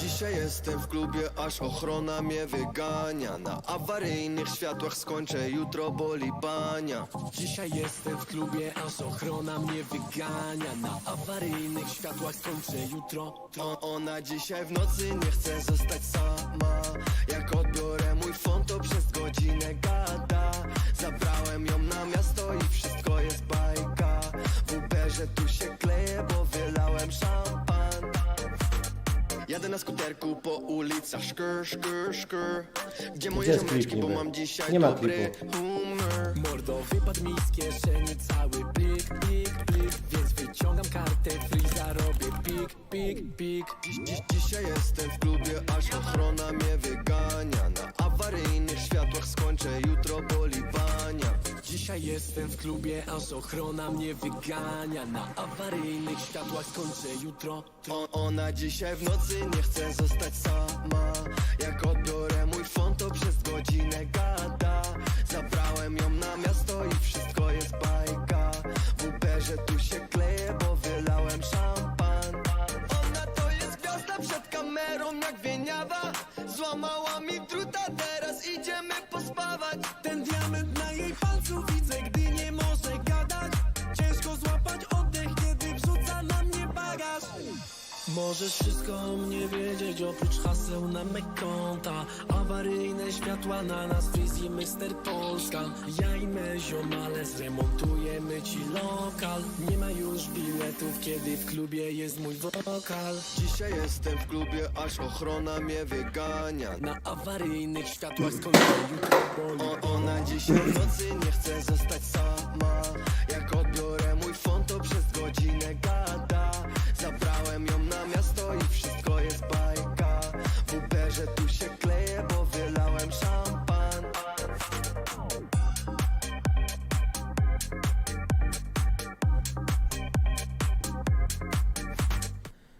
Dzisiaj jestem w klubie, aż ochrona mnie wygania. Na awaryjnych światłach skończę, jutro boli bania. Dzisiaj jestem w klubie, aż ochrona mnie wygania. Na awaryjnych światłach skończę jutro O, ona. Dzisiaj w nocy nie chce zostać sama. Jak odbiorę mój fon, to przez godzinę gada. Zabrałem ją na miasto i wszystko jest bajka. W Uberze tu się Jadę na skuterku po ulicach, szkur, szkur, szkur Gdzie moje Gdzie jest ziomeczki, bo niby? mam dzisiaj Nie ma dobry humor. Mordo wypadł mi z kieszeni cały plik, plik, plik Więc wyciągam kartę, free zarobię pik, pik, pik. Dziś, dziś, dzisiaj jestem w klubie, aż ochrona mnie wygania jestem w klubie, aż ochrona mnie wygania. Na awaryjnych światłach skończę jutro. O, ona dzisiaj w nocy nie chce zostać sama. Jak odbiorę mój fon, to przez godzinę gada. Zabrałem ją na miasto i wszystko jest bajka. W Uberze tu się kleję, bo wylałem szampan. Ona to jest gwiazda przed kamerą jak wieniawa. Złamała mi druta, teraz idziemy pospawać. Ten diament na jej Możesz wszystko o mnie wiedzieć, oprócz haseł na me konta. Awaryjne światła na nas, Freezy Mister Polska. Ja i me ziomale zremontujemy ci lokal. Nie ma już biletów, kiedy w klubie jest mój wokal. Dzisiaj jestem w klubie, aż ochrona mnie wygania. Na awaryjnych światłach skończę jutro boli. O, ona dzisiaj w nocy nie chce zostać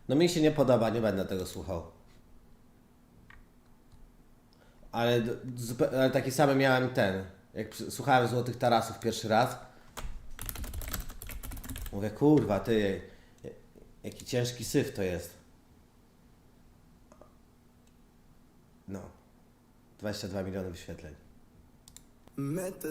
No mi się nie podoba, nie będę tego słuchał. Ale, ale taki samy miałem ten. Jak słuchałem Złotych Tarasów pierwszy raz. Mówię, kurwa, ty, jaki ciężki syf to jest. No. 22 miliony wyświetleń. Met.